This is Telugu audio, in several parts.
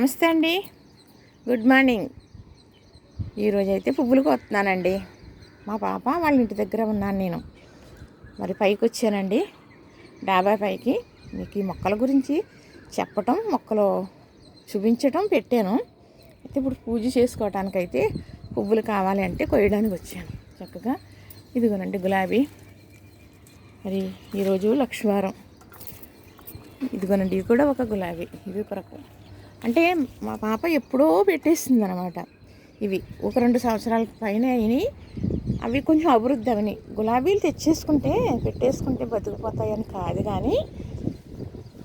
నమస్తే అండి. Good morning. ఈరోజు అయితే పువ్వులు కోస్తున్నానండి మా పాప వాళ్ళ ఇంటి దగ్గర ఉన్నాను నేను. మరి పైకి వచ్చానండి. డాబా పైకి. మీకు ఈ మొక్కల గురించి చెప్పటం మొక్కలు చూపించటం పెట్టాను. అయితే ఇప్పుడు పూజ చేసుకోవటానికైతే పువ్వులు కావాలి అంటే కొయ్యడానికి వచ్చాను. చక్కగా ఇదిగోనండి గులాబీ. మరి ఈరోజు లక్ష్మీవారం. ఇదిగోనండి ఇది కూడా ఒక గులాబీ. ఇది కొరకు అంటే మా పాప ఎప్పుడో పెట్టేసింది అనమాట ఇవి ఒక రెండు సంవత్సరాల పైన అయినాయి అవి కొంచెం అభివృద్ధి అవని గులాబీలు తెచ్చేసుకుంటే పెట్టేసుకుంటే బతికిపోతాయని కాదు కానీ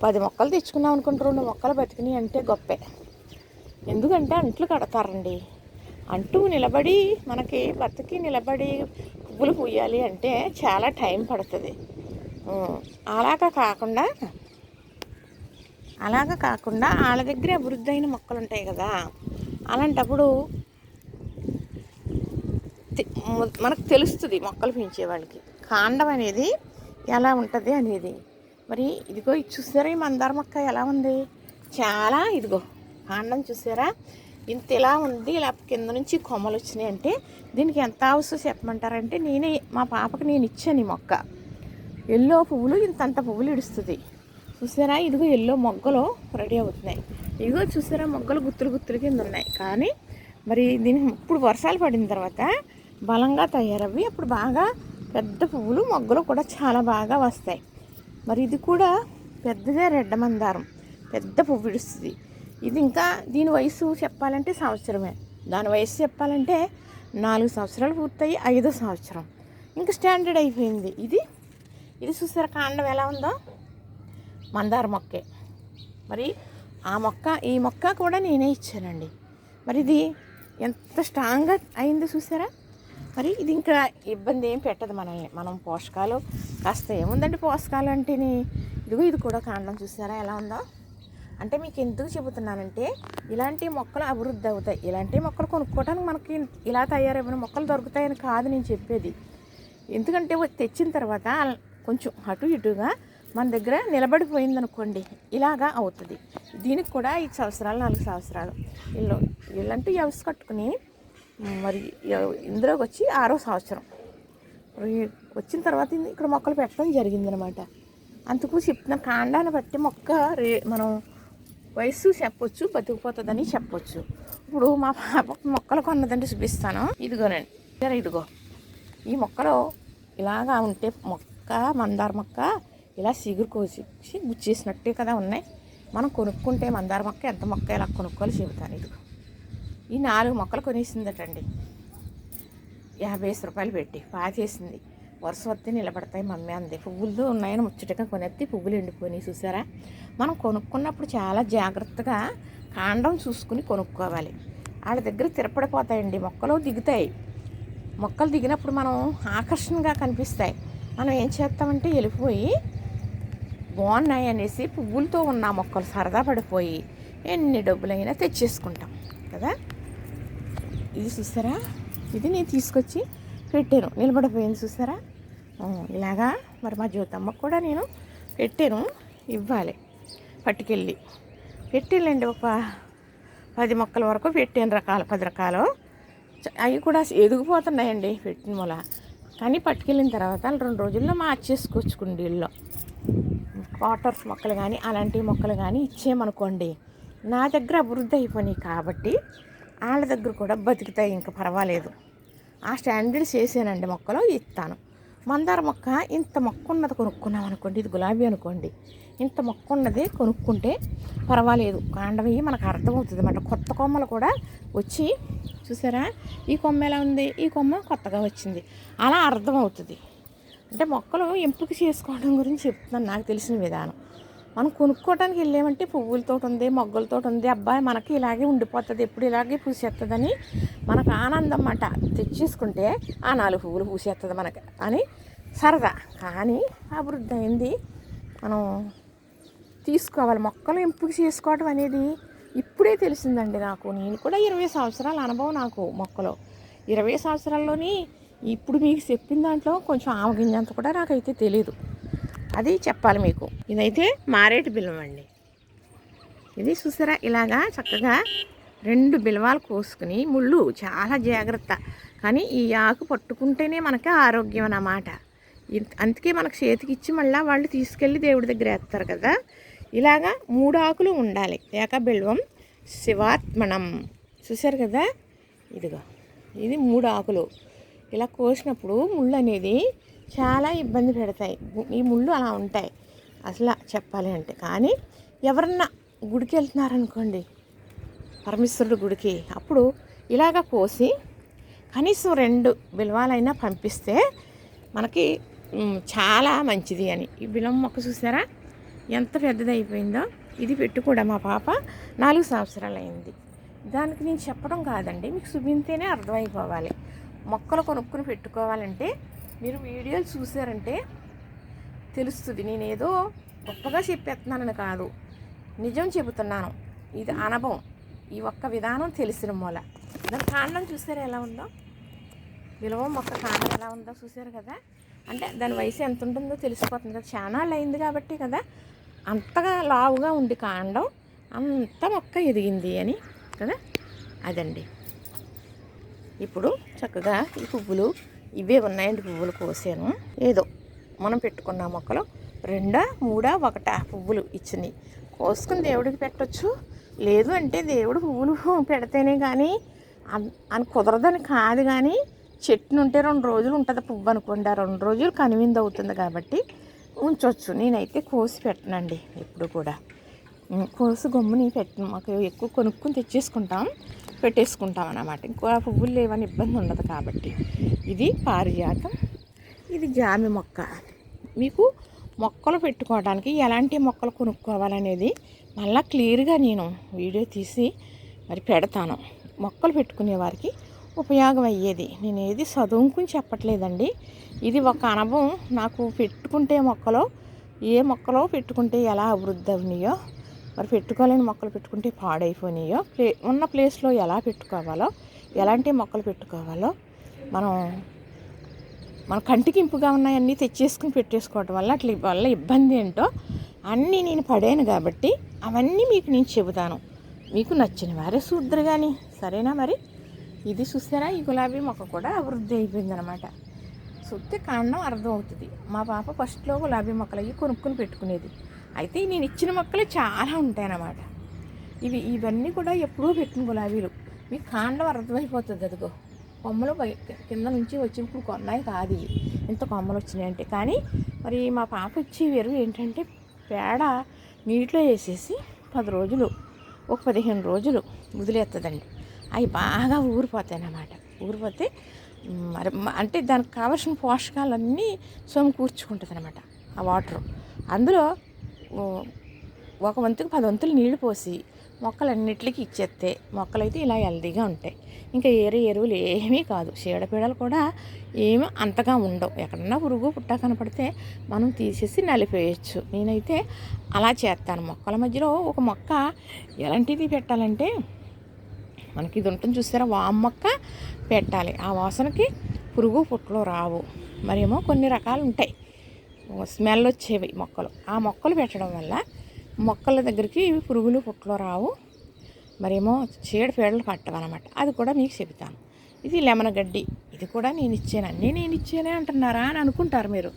పది మొక్కలు తెచ్చుకున్నాం అనుకుంటే రెండు మొక్కలు బతికినాయి అంటే గొప్పే. ఎందుకంటే అంట్లు కడతారండి. అంటూ నిలబడి మనకి బతికి నిలబడి పువ్వులు పూయాలి అంటే చాలా టైం పడుతుంది. అలాగా కాకుండా అలాగా కాకుండా వాళ్ళ దగ్గర అభివృద్ధి అయిన మొక్కలు ఉంటాయి కదా అలాంటప్పుడు మనకు తెలుస్తుంది మొక్కలు పెంచే వాళ్ళకి. కాండం అనేది ఎలా ఉంటుంది అనేది. మరి ఇదిగో ఇది చూసారా ఈ మందార మొక్క ఎలా ఉంది? చాలా ఇదిగో కాండం చూసారా? ఇంత ఇలా ఉంది ఇలా కింద నుంచి కొమ్మలు వచ్చినాయి అంటే దీనికి ఎంత అవసరం చెప్పమంటారంటే నేనే మా పాపకి నేను ఇచ్చాను ఈ మొక్క. ఎల్లో పువ్వులు ఇంతంత పువ్వులు ఇడుస్తుంది. చూసారా? ఇదిగో ఎల్లో మొగ్గలు రెడీ అవుతున్నాయి. ఇదిగో చూసారా? మొగ్గలు గుత్తులు గుత్తులు కింద ఉన్నాయి. కానీ మరి దీనికి ఇప్పుడు వర్షాలు పడిన తర్వాత బలంగా తయారవి అప్పుడు బాగా పెద్ద పువ్వులు మొగ్గలు కూడా చాలా బాగా వస్తాయి. మరి ఇది కూడా పెద్దదే రెడ్డ మందారం. పెద్ద పువ్వు ఇడుస్తుంది. ఇది ఇంకా దీని వయసు చెప్పాలంటే సంవత్సరమే. దాని వయసు చెప్పాలంటే నాలుగు సంవత్సరాలు పూర్తయి ఐదో సంవత్సరం. ఇంకా స్టాండర్డ్ అయిపోయింది. ఇది ఇది చూసారా? కాండం ఎలా ఉందో? మందార మొక్కే. మరి ఆ మొక్క ఈ మొక్క కూడా నేనే ఇచ్చానండి. మరి ఇది ఎంత స్ట్రాంగ్గా అయిందో చూసారా? మరి ఇది ఇంకా ఇబ్బంది ఏం పెట్టదు మనల్ని. మనం పోషకాలు కాస్త ఏముందండి పోషకాలు అంటేని? ఇదిగో ఇది కూడా కాండం చూసారా? ఎలా ఉందో? అంటే మీకు ఎందుకు చెబుతున్నానంటే ఇలాంటి మొక్కలు అభివృద్ధి అవుతాయి. ఇలాంటి మొక్కలు కొనుక్కోవడానికి మనకి ఇలా తయారైన మొక్కలు దొరుకుతాయని కాదు నేను చెప్పేది. ఎందుకంటే తెచ్చిన తర్వాత కొంచెం అటు ఇటుగా మన దగ్గర నిలబడిపోయింది అనుకోండి ఇలాగా అవుతుంది. దీనికి కూడా ఐదు సంవత్సరాలు నాలుగు సంవత్సరాలు వీళ్ళు వీళ్ళంటూ వ్యవస్థ కట్టుకుని మరి ఎవ- ఇందులోకి వచ్చి ఆరో సంవత్సరం. వచ్చిన తర్వాత ఇది ఇక్కడ మొక్కలు పెట్టడం జరిగిందనమాట. అందుకు చెప్తున్న కాండాన్ని బట్టి మొక్క రే మనం వయసు చెప్పొచ్చు బతికిపోతుందని చెప్పొచ్చు. ఇప్పుడు మా పాప మొక్కలు కొన్నదంటే చూపిస్తాను. ఇదిగోనండి. సరే ఇదిగో. ఈ మొక్కలో ఇలాగా ఉంటే మొక్క మందార మొక్క ఇలా సిగురు కోసి గుచ్చేసినట్టే కదా ఉన్నాయి. మనం కొనుక్కుంటే మందార మొక్క ఎంత మొక్క ఇలా కొనుక్కోవాలి చెబుతాను ఇది. ఈ నాలుగు మొక్కలు కొనేసిందటండి. యాభై ఐదు రూపాయలు పెట్టి పాచేసింది వరుస వస్తే నిలబడతాయి మమ్మీ అంది. పువ్వులతో ఉన్నాయని ముచ్చటగా కొనెత్తి పువ్వులు ఎండిపోయి చూసారా? మనం కొనుక్కున్నప్పుడు చాలా జాగ్రత్తగా కాండం చూసుకుని కొనుక్కోవాలి. వాళ్ళ దగ్గర తిరపడిపోతాయండి మొక్కలు దిగుతాయి. మొక్కలు దిగినప్పుడు మనం ఆకర్షణగా కనిపిస్తాయి. మనం ఏం చేస్తామంటే వెళ్ళిపోయి బాగున్నాయి అనేసి పువ్వులతో ఉన్న మొక్కలు సరదా పడిపోయి ఎన్ని డబ్బులైనా తెచ్చేసుకుంటాం కదా? ఇది చూసారా? ఇది నేను తీసుకొచ్చి పెట్టాను. నిలబడిపోయింది చూసారా? ఇలాగా మరి మా జ్యోతమ్మకు కూడా నేను పెట్టాను. ఇవ్వాలి పట్టుకెళ్ళి. పెట్టిళ్ళండి ఒక పది మొక్కల వరకు పెట్టాను రకాలు పది రకాలు. అవి కూడా ఎదిగిపోతున్నాయండి పెట్టిన మూల. కానీ పట్టుకెళ్ళిన తర్వాత రెండు రోజుల్లో మార్చేసుకోవచ్చు కుండీల్లో. వాటర్స్ మొక్కలు కానీ అలాంటి మొక్కలు కానీ ఇచ్చేయమనుకోండి నా దగ్గర అభివృద్ధి అయిపోయినాయి కాబట్టి వాళ్ళ దగ్గర కూడా బతుకుతాయి ఇంకా పర్వాలేదు. ఆ స్టాండర్డ్స్ చేసానండి మొక్కలు ఇస్తాను. మందార మొక్క ఇంత మొక్క ఉన్నది కొనుక్కున్నాం అనుకోండి ఇది గులాబీ అనుకోండి ఇంత మొక్క ఉన్నది కొనుక్కుంటే పర్వాలేదు. కాండమయ్యి మనకు అర్థమవుతుంది అన్నమాట కొత్త కొమ్మలు కూడా వచ్చి చూసారా? ఈ కొమ్మ ఎలా ఉంది? ఈ కొమ్మ కొత్తగా వచ్చింది. అలా అర్థమవుతుంది. అంటే మొక్కలు ఎంపిక చేసుకోవడం గురించి చెప్తున్నాను నాకు తెలిసిన విధానం. మనం కొనుక్కోవడానికి వెళ్ళామంటే పువ్వులతో ఉంది మొగ్గలతో ఉంది. అబ్బాయి మనకి ఇలాగే ఉండిపోతుంది ఎప్పుడు ఇలాగే పూసేస్తుందని మనకు ఆనందం అన్నమాట తెచ్చేసుకుంటే ఆ నాలుగు పువ్వులు పూసేస్తుంది మనకి అని సరదా. కానీ అభివృద్ధి అయింది. మనం తీసుకోవాలి. మొక్కలు ఎంపిక చేసుకోవడం అనేది ఇప్పుడే తెలిసిందండి నాకు. నేను కూడా ఇరవై సంవత్సరాల అనుభవం నాకు మొక్కలో. ఇరవై సంవత్సరాల్లోని ఇప్పుడు మీకు చెప్పిన దాంట్లో కొంచెం ఆమగింజంత కూడా నాకైతే తెలియదు అది చెప్పాలి మీకు. ఇదైతే మారేటి బిల్వం అండి. ఇది చూసారా? ఇలాగా చక్కగా రెండు బిల్వాలు కోసుకుని ముళ్ళు చాలా జాగ్రత్త. కానీ ఈ ఆకు పట్టుకుంటేనే మనకి ఆరోగ్యం అన్నమాట. ఇంత- అందుకే మనకు చేతికి ఇచ్చి మళ్ళీ వాళ్ళు తీసుకెళ్ళి దేవుడి దగ్గర వేస్తారు కదా. ఇలాగా మూడు ఆకులు ఉండాలి. ఏక బిల్వం శివాత్మనం. చూసారు కదా? ఇదిగో ఇది మూడు ఆకులు. ఇలా కోసినప్పుడు ముళ్ళు అనేది చాలా ఇబ్బంది పెడతాయి. ఈ ముళ్ళు అలా ఉంటాయి. అసలు చెప్పాలి అంటే. కానీ ఎవరన్నా గుడికి వెళ్తున్నారనుకోండి పరమేశ్వరుడు గుడికి అప్పుడు ఇలాగ కోసి కనీసం రెండు బిల్వాలైనా పంపిస్తే మనకి చాలా మంచిది అని. ఈ బిలం మొక్క చూసారా? ఎంత పెద్దది అయిపోయిందో ఇది పెట్టు కూడా మా పాప నాలుగు సంవత్సరాలు అయింది దానికి నేను చెప్పడం కాదండి మీకు చూపించేనే అర్థమైపోవాలి. మొక్కలు కొనుక్కుని పెట్టుకోవాలంటే మీరు వీడియోలు చూసారంటే తెలుస్తుంది. నేనేదో గొప్పగా చెప్పేస్తున్నానని కాదు. నిజం చెబుతున్నాను. ఇది అనుభవం ఈ ఒక్క విధానం తెలిసిన మూల. దాని కాండం చూసారా ఎలా ఉందో? విలువ మొక్క కాండం ఎలా ఉందో చూసారు కదా? అంటే దాని వయసు ఎంత ఉంటుందో తెలిసిపోతుంది కదా. చాలా అయింది కాబట్టి కదా. అంతగా లావుగా ఉంది కాండం అంత మొక్క ఎదిగింది అని కదా? అదండి. ఇప్పుడు చక్కగా ఈ పువ్వులు ఇవే ఉన్నాయండి పువ్వులు కోసాను. ఏదో మనం పెట్టుకున్న మొక్కలు రెండా మూడా ఒకటా పువ్వులు ఇచ్చినాయి. కోసుకుని దేవుడికి పెట్టచ్చు. లేదు అంటే దేవుడు పువ్వులు పెడితేనే కానీ అని కుదరదని కాదు కానీ చెట్టును ఉంటే రెండు రోజులు ఉంటుంది పువ్వు అనుకోండి. ఆ రెండు రోజులు కనువిందు అవుతుంది కాబట్టి ఉంచవచ్చు నేనైతే కోసి పెట్టనండి ఎప్పుడు కూడా. కోసి గమ్ముని పెట్టను. మాకు ఎక్కువ కొనుక్కుని తెచ్చేసుకుంటాం. పెట్టేసుకుంటాం అన్నమాట. ఇంకో పువ్వులు లేవని ఇబ్బంది ఉండదు కాబట్టి. ఇది పారిజాతం. ఇది జామి మొక్క. మీకు మొక్కలు పెట్టుకోవడానికి ఎలాంటి మొక్కలు కొనుక్కోవాలనేది మళ్ళీ క్లియర్గా నేను వీడియో తీసి మరి పెడతాను. మొక్కలు పెట్టుకునే వారికి ఉపయోగం అయ్యేది. నేను ఏది చదువుకుని చెప్పట్లేదండి. ఇది ఒక అనుభవం. నాకు పెట్టుకుంటే మొక్కలో ఏ మొక్కలో పెట్టుకుంటే ఎలా అభివృద్ధి అవునాయో మరి పెట్టుకోలేని మొక్కలు పెట్టుకుంటే పాడైపోయినాయో? ప్లే ఉన్న ప్లేస్లో ఎలా పెట్టుకోవాలో? ఎలాంటి మొక్కలు పెట్టుకోవాలో? మనం మన కంటికి ఇంపుగా ఉన్నాయన్నీ తెచ్చేసుకుని పెట్టేసుకోవడం వల్ల అట్లా వల్ల ఇబ్బంది ఏంటో అన్నీ నేను పడాను కాబట్టి అవన్నీ మీకు నేను చెబుతాను. మీకు నచ్చిన వారే చూద్దరు కానీ సరేనా మరి? ఇది చూసారా? ఈ గులాబీ మొక్క కూడా అభివృద్ధి అయిపోయిందనమాట చూస్తే కాండం అర్థం అవుతుంది మా పాప ఫస్ట్లో గులాబీ మొక్కలు అవి కొనుక్కొని పెట్టుకునేది. అయితే నేను ఇచ్చిన మొక్కలు చాలా ఉంటాయన్నమాట. ఇవి ఇవన్నీ కూడా ఎప్పుడూ పెట్టిన గులాబీలు. మీ కాండం అర్థమైపోతుంది అదిగో. కొమ్మలు కింద నుంచి వచ్చినప్పుడు కొన్నాయి కాదు ఇంత కొమ్మలు వచ్చినాయి అంటే కానీ మరి మా పాప వచ్చే ఎరువు ఏంటంటే పేడ నీటిలో వేసేసి పది రోజులు ఒక పదిహేను రోజులు వదిలేస్తుందండి అవి బాగా ఊరిపోతాయి అన్నమాట ఊరిపోతే మరి అంటే దానికి కావాల్సిన పోషకాలన్నీ సమకూర్చుకుంటుంది అనమాట ఆ వాటర్. అందులో ఒక వంతుకు పది వంతులు నీళ్ళు పోసి మొక్కలన్నిటికీ ఇచ్చేస్తే మొక్కలైతే ఇలా హెల్దీగా ఉంటాయి. ఇంకా ఏరే ఎరువులు ఏమీ కాదు. చీడపీడలు కూడా ఏమీ అంతగా ఉండవు. ఎక్కడన్నా పురుగు పుట్ట కనపడితే మనం తీసేసి నలిపేయచ్చు. నేనైతే అలా చేస్తాను మొక్కల మధ్యలో ఒక మొక్క ఎలాంటిది పెట్టాలంటే మనకి ఇది ఉంటుంది చూసారా? వామ్ మొక్క పెట్టాలి. ఆ వాసనకి పురుగు పుట్టలు రావు. మరేమో కొన్ని రకాలు ఉంటాయి. స్మెల్ వచ్చేవి మొక్కలు. ఆ మొక్కలు పెట్టడం వల్ల మొక్కల దగ్గరికి ఇవి పురుగులు పుట్టలు రావు. మరేమో చీడపీడలు పట్టవన్నమాట అది కూడా మీకు చెబుతాను. ఇది లెమన్ గడ్డి. ఇది కూడా నేను ఇచ్చాను. అన్నీ నేను ఇచ్చానే అంటున్నారా అని అనుకుంటారు మీరు.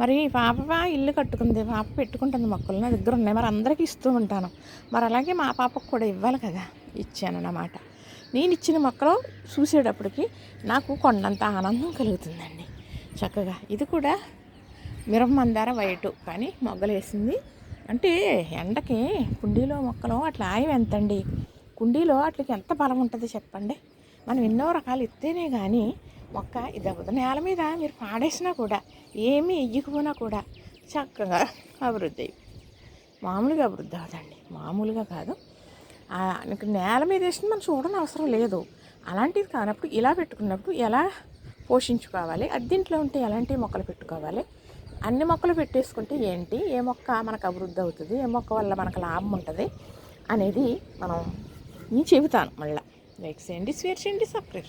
మరి పాప ఇల్లు కట్టుకుంది. పాప పెట్టుకుంటుంది మొక్కలు. నా దగ్గర ఉన్నాయి. మరి అందరికీ ఇస్తూ ఉంటాను. మరి అలాగే మా పాపకు కూడా ఇవ్వాలి కదా. ఇచ్చాను అన్నమాట. నేను ఇచ్చిన మొక్కలు చూసేటప్పటికి నాకు కొండంత ఆనందం కలుగుతుందండి. చక్కగా. ఇది కూడా మిరప మందార వైటు. కానీ మొగ్గలు వేసింది అంటే ఎండకి కుండీలో మొక్కలు అట్లా ఆయం ఎంతండి? కుండీలో అట్లకి ఎంత బలం ఉంటుంది చెప్పండి? మనం ఎన్నో రకాలు ఇస్తేనే కానీ మొక్క ఇది అవ్వదు నేల మీద మీరు పాడేసినా కూడా ఏమీ ఎయ్యకపోయినా కూడా చక్కగా అభివృద్ధి అయ్యి మామూలుగా అభివృద్ధి అవుతుంది మామూలుగా కాదు. నేల మీద వేసిన మనం చూడని అవసరం లేదు. అలాంటిది కానప్పుడు ఇలా పెట్టుకున్నప్పుడు ఎలా పోషించుకోవాలి? అద్దీంట్లో ఉంటే ఎలాంటి మొక్కలు పెట్టుకోవాలి? అన్ని మొక్కలు పెట్టేసుకుంటే ఏంటి? ఏ మొక్క మనకు అభివృద్ధి అవుతుంది? ఏ మొక్క వల్ల మనకు లాభం ఉంటుంది? అనేది మనం నేను చెబుతాను మళ్ళీ. లైక్ చేయండి షేర్ చేయండి సబ్స్క్రైబ్